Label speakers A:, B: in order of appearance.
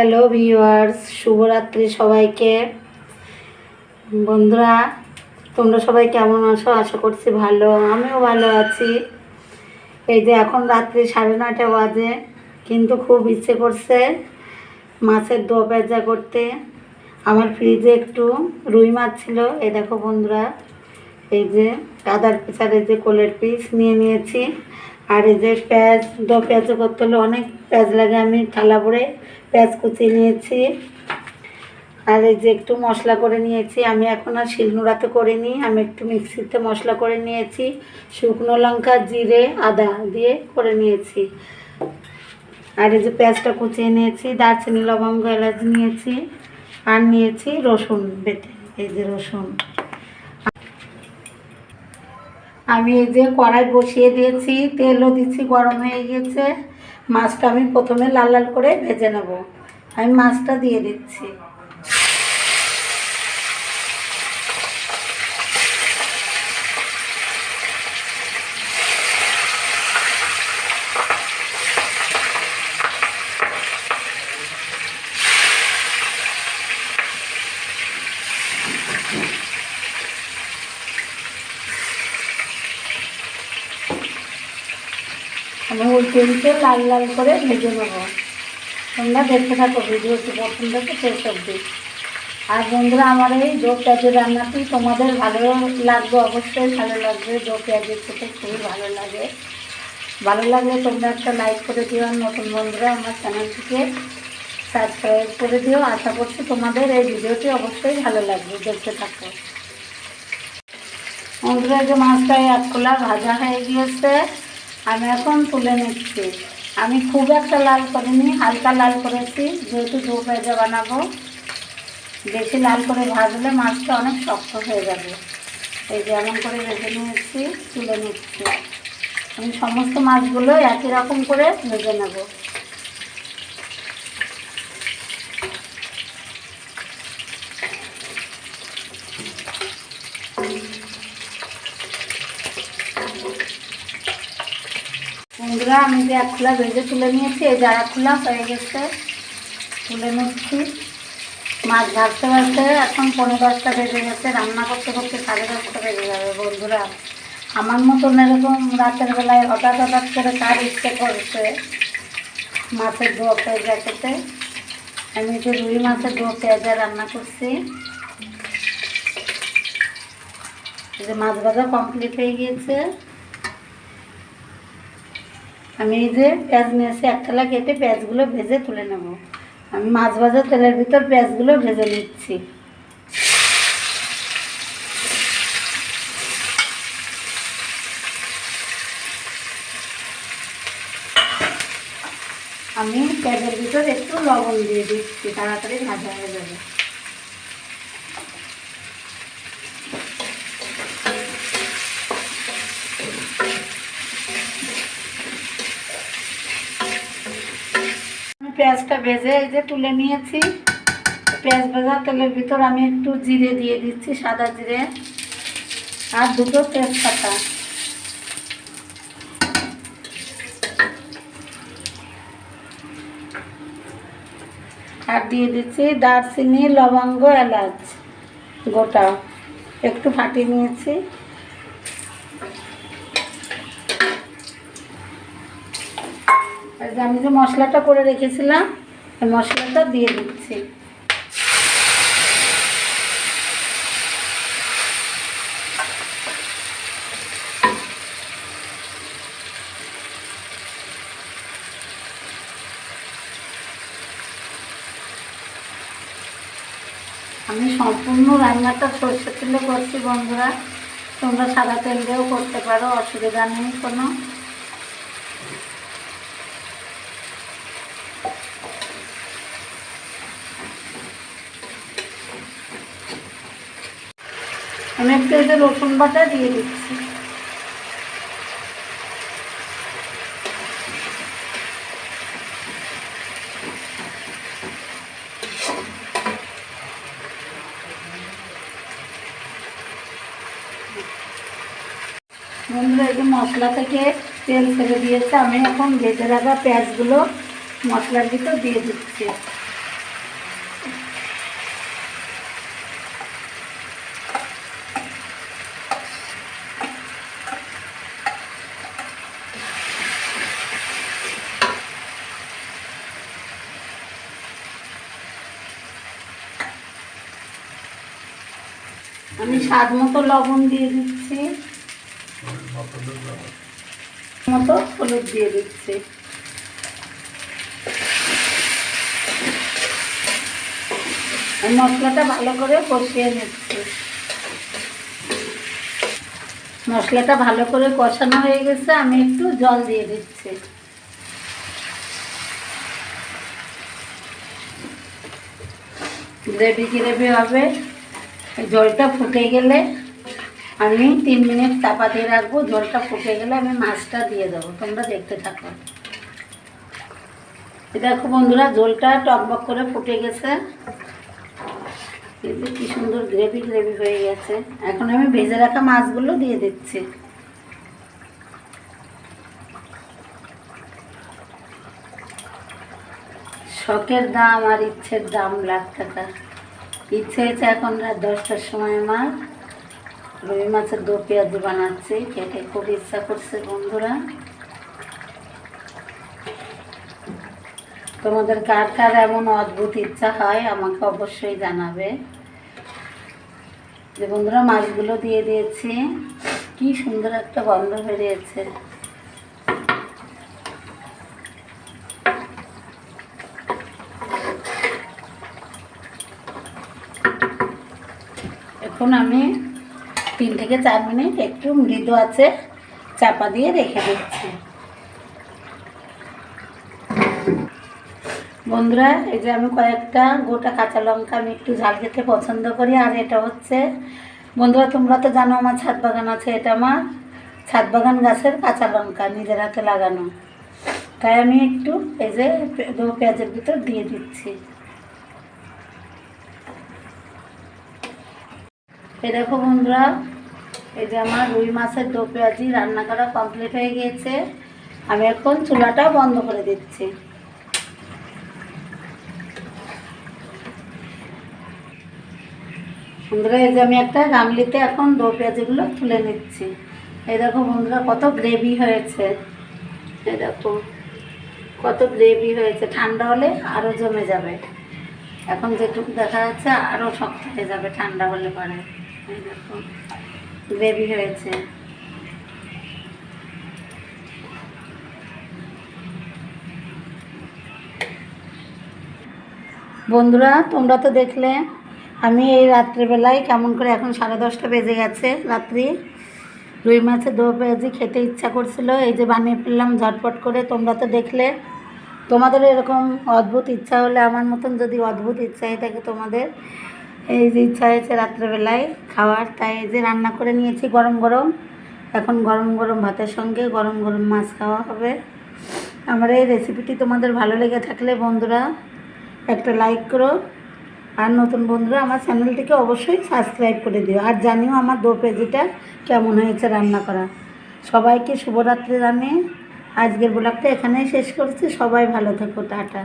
A: Hello viewers শুভরাত্রি সবাইকে। বন্ধুরা, তোমরা সবাই কেমন আছো? আশা করছি ভালো। আমিও ভালো আছি। এই যে এখন রাত্রি সাড়ে নটা বাজে, কিন্তু খুব ইচ্ছে করছে মাছের দো পেঁচা করতে। আমার ফ্রিজে একটু রুই মাছ ছিল। এই দেখো বন্ধুরা, এই যে আদার পিসার এই যে কোলের পিস নিয়ে নিয়েছি। আর এই যে পেঁয়াজ, দো পেঁয়াজ করতে হলে অনেক পেঁয়াজ লাগে, আমি থালা ভরে পেঁয়াজ কুচিয়ে নিয়েছি। আর এই যে একটু মশলা করে নিয়েছি, আমি এখন আর শিলনোড়াতে করিনি, আমি একটু মিক্সিতে মশলা করে নিয়েছি, শুকনো লঙ্কা, জিরে, আদা দিয়ে করে নিয়েছি। আর এই যে পেঁয়াজটা কুচিয়ে নিয়েছি, দারচিনি, লবঙ্গ, এলাচ নিয়েছি, আর নিয়েছি রসুন বেটে, এই যে রসুন। আমি এই যে কড়াই বসিয়ে দিয়েছি, তেলও দিচ্ছি, গরম হয়ে গিয়েছে। মাছটা আমি প্রথমে লাল লাল করে ভেজে নেব। আমি মাছটা দিয়ে দিচ্ছি। আমি উল্টে উল্টে লাল লাল করে ভেজে নেব। তোমরা দেখতে থাকো ভিডিওটি, প্রথম থেকে শেষ অবধি। আর বন্ধুরা, আমার এই দো পেঁয়াজের রান্নাটি তোমাদের ভালো লাগবে, অবশ্যই ভালো লাগবে। দো পেঁয়াজের খেতে খুবই ভালো লাগে। ভালো লাগলে তোমরা একটা লাইক করে দিও, আর নতুন বন্ধুরা আমার চ্যানেলটিকে সাবস্ক্রাইব করে দিও। আশা করছি তোমাদের এই ভিডিওটি অবশ্যই ভালো লাগবে, দেখতে থাকো। বন্ধুরা যে মাছটা এক খোলা ভাজা হয়ে গিয়েছে। আমি এখন তুলে নিচ্ছি। আমি খুব একটা লাল করিনি, হালকা লাল করেছি, যেহেতু দু পেঁজা বানাবো। বেশি লাল করে ভাজলে মাছটা অনেক শক্ত হয়ে যাবে। এই যেমন করে ভেজে নিয়েছি, তুলে নিচ্ছি। আমি সমস্ত মাছগুলো একই রকম করে ভেজে নেব। বন্ধুরা আমি যে এক খোলা ভেজে তুলে নিয়েছি, এই যারা খোলা হয়ে গেছে। তুলে নিচ্ছি। মাছ ভাজতে ভাজতে এখন পনেরো দশটা বেজে গেছে, রান্না করতে করতে সাড়ে দশটা বেজে যাবে বন্ধুরা। আমার মতন এরকম রাতের বেলায় হঠাৎ হঠাৎ করে কার ইচ্ছে করছে মাছের দো পেঁয়াজা খেতে আমি যে রুই মাছের দো পেঁয়াজা রান্না করছি। যে মাছ ভাজা কমপ্লিট হয়ে গিয়েছে। আমি এই যে পেঁয়াজ নিয়েছি এক থালা কেটে পেঁয়াজগুলো ভেজে তুলে নেব। আমি মাছ ভাজা তেলের ভিতর পেঁয়াজগুলো ভেজে নিচ্ছি। আমি পেঁয়াজের ভিতর একটু লবণ দিয়ে দিচ্ছি, তাড়াতাড়ি ভাজা হয়ে যাবে। পেঁয়াজটা ভেজে এই যে তুলে নিয়েছি। পেঁয়াজ ভেজা তেলের ভিতর আমি একটু জিরে দিয়ে দিচ্ছি, সাদা জিরে আর দুটো তেজপাতা। আর দিয়ে দিচ্ছি দারচিনি, লবঙ্গ, এলাচ, গোটা। একটু ফাটিয়ে নিয়েছি। আমি যে মশলাটা করে রেখেছিলাম, এই মশলাটা দিয়ে দিচ্ছি। আমি সম্পূর্ণ রান্নাটা সরষের তেলে করছি বন্ধুরা। তোমরা সাদা তেল দিয়েও করতে পারো, অসুবিধা নেই কোনো আমি একটু এই রসুন বাটা দিয়ে দিচ্ছি। বন্ধুরা, এই যে মশলা থেকে তেল ফেলে দিয়েছে, আমি এখন ভেজে রাখা পেঁয়াজগুলো মশলার ভিতর দিয়ে দিচ্ছি। আমি স্বাদ মতো লবণ দিয়ে দিচ্ছি। মতো হলুদ দিয়ে দিচ্ছি। মশলাটা ভালো করে কষিয়ে নিচ্ছি। মশলাটা ভালো করে কষানো হয়ে গেছে, আমি একটু জল দিয়ে দিচ্ছি। গ্রেভি গ্রেভি হবে? জলটা ফুটে গেলে আমি তিন মিনিট চাপা দিয়ে রাখব, জলটা ফুটে গেলে আমি মাছটা দিয়ে দেবো। তোমরা দেখতে থাকো। দেখো বন্ধুরা, জলটা টকবক করে ফুটে গেছে। যে কি সুন্দর গ্রেভি গ্রেভি হয়ে গেছে। এখন আমি ভেজে রাখা মাছগুলো দিয়ে দিচ্ছি। শখের দাম আর ইচ্ছের দাম লাখ টাকা। ইচ্ছে হয়েছে এখন রাত দশটার সময় আমার। রুই মাছের দো পেঁয়াজ বানাচ্ছি, খেতে খুব ইচ্ছা করছে বন্ধুরা। তোমাদের কার কার এমন অদ্ভুত ইচ্ছা হয় আমাকে অবশ্যই জানাবে। যে বন্ধুরা, মাছগুলো দিয়ে দিয়েছি। কি সুন্দর একটা গন্ধ বেরিয়েছে। এখন আমি তিন থেকে চার মিনিট একটু মৃদু আছে চাপা দিয়ে রেখে দিচ্ছি। বন্ধুরা, এই যে আমি কয়েকটা গোটা কাঁচা লঙ্কা আমি একটু ঝাল খেতে পছন্দ করি, আর এটা হচ্ছে, বন্ধুরা, তোমরা তো জানো আমার ছাদ বাগান আছে, এটা আমার ছাদ বাগান গাছের কাঁচা লঙ্কা নিজের হাতে লাগানো। তাই আমি একটু এই যে পেঁয়াজের ভিতর দিয়ে দিচ্ছি। এই দেখো বন্ধুরা, এই যে আমার রুই মাছের দো পেঁয়াজি রান্না করা কমপ্লিট হয়ে গিয়েছে। আমি এখন চুলাটাও বন্ধ করে দিচ্ছি। বন্ধুরা, এই যে আমি একটা গামলিতে এখন দো পেঁয়াজিগুলো তুলে নিচ্ছি। এই দেখো বন্ধুরা, কত গ্রেভি হয়েছে। এই দেখো, কত গ্রেভি হয়েছে। ঠান্ডা হলে আরও জমে যাবে। এখন যেটুকু দেখা যাচ্ছে আরও শক্ত হয়ে যাবে ঠান্ডা হলে পরে। এই হয়েছে। বন্ধুরা, তোমরা তো দেখলে, আমি এই রাত্রেবেলায় কেমন করে এখন সাড়ে দশটা বেজে গেছে রাত্রি। রুই মাছের দো পেঁয়াজি খেতে ইচ্ছা করছিল, এই যে বানিয়ে ফেললাম ঝটপট করে, তোমরা তো দেখলে। তোমাদের এরকম অদ্ভুত ইচ্ছা হলে আমার মতন যদি অদ্ভুত ইচ্ছা হয়ে থাকে তোমাদের এই যে ইচ্ছা হয়েছে রাত্রেবেলায় খাওয়ার, তাই এই যে রান্না করে নিয়েছি গরম গরম। এখন গরম গরম ভাতের সঙ্গে গরম গরম মাছ খাওয়া হবে। আমার এই রেসিপিটি তোমাদের ভালো লেগে থাকলে বন্ধুরা একটা লাইক করো। আর নতুন বন্ধুরা, আমার চ্যানেলটিকে অবশ্যই সাবস্ক্রাইব করে দিও। আর জানিও আমার দো পেজিটা কেমন হয়েছে রান্না করা। সবাইকে শুভরাত্রি জানিয়ে আজকের ব্লগটা এখানেই শেষ করছি। সবাই ভালো থেকো, টাটা।